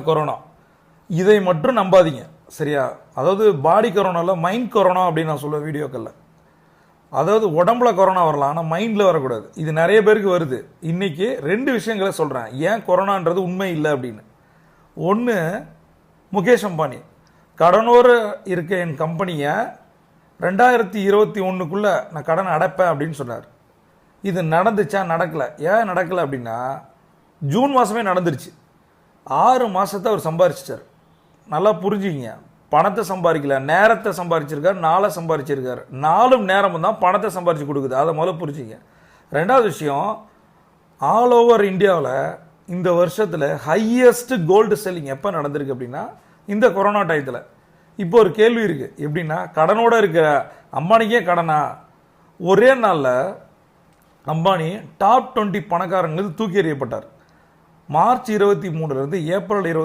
Corona இதை மட்டும் நம்பாதீங்க. சரியா? அதாவது பாடி கொரோனால மைண்ட் கொரோனா அப்படின்னு நான் சொல்லுவேன் வீடியோக்களில். அதாவது உடம்புல கொரோனா வரலாம் ஆனால் மைண்டில் வரக்கூடாது. இது நிறைய பேருக்கு வருது. இன்றைக்கி ரெண்டு விஷயங்களை சொல்கிறேன் ஏன் கொரோனான்றது உண்மை இல்லை அப்படின்னு. ஒன்று முகேஷ் அம்பானி. கடனோர இருக்க என் கம்பெனியை ரெண்டாயிரத்தி இருபத்தி ஒன்றுக்குள்ளே நான் கடனை அடைப்பேன் அப்படின்னு சொன்னார். இது நடந்துச்சா? நடக்கலை. ஏன் நடக்கலை அப்படின்னா ஜூன் மாதமே நடந்துருச்சு. ஆறு மாதத்தை அவர் சம்பாரிச்சிட்டார். நல்லா புரிஞ்சுக்கிங்க. பணத்தை சம்பாதிக்கல நேரத்தை சம்பாரிச்சிருக்கார் நாளை சம்பாரிச்சிருக்கார் நாளும் நேரமும் தான் பணத்தை சம்பாரிச்சு கொடுக்குது. அதை முதல்ல புரிஞ்சுங்க ரெண்டாவது விஷயம் ஆல் ஓவர் இந்தியாவில் இந்த வருஷத்தில் ஹையஸ்ட் கோல்டு செல்லிங் எப்போ நடந்திருக்கு அப்படின்னா இந்த கொரோனா டயத்தில் இப்போ ஒரு கேள்வி இருக்குது எப்படின்னா கடனோட இருக்கிற அம்பானிக்கே கடனா? ஒரே நாளில் அம்பானி டாப் டுவெண்ட்டி பணக்காரங்களுக்கு தூக்கி எறியப்பட்டார். மார்ச் இருபத்தி மூணுலேருந்து ஏப்ரல் இருபத்தி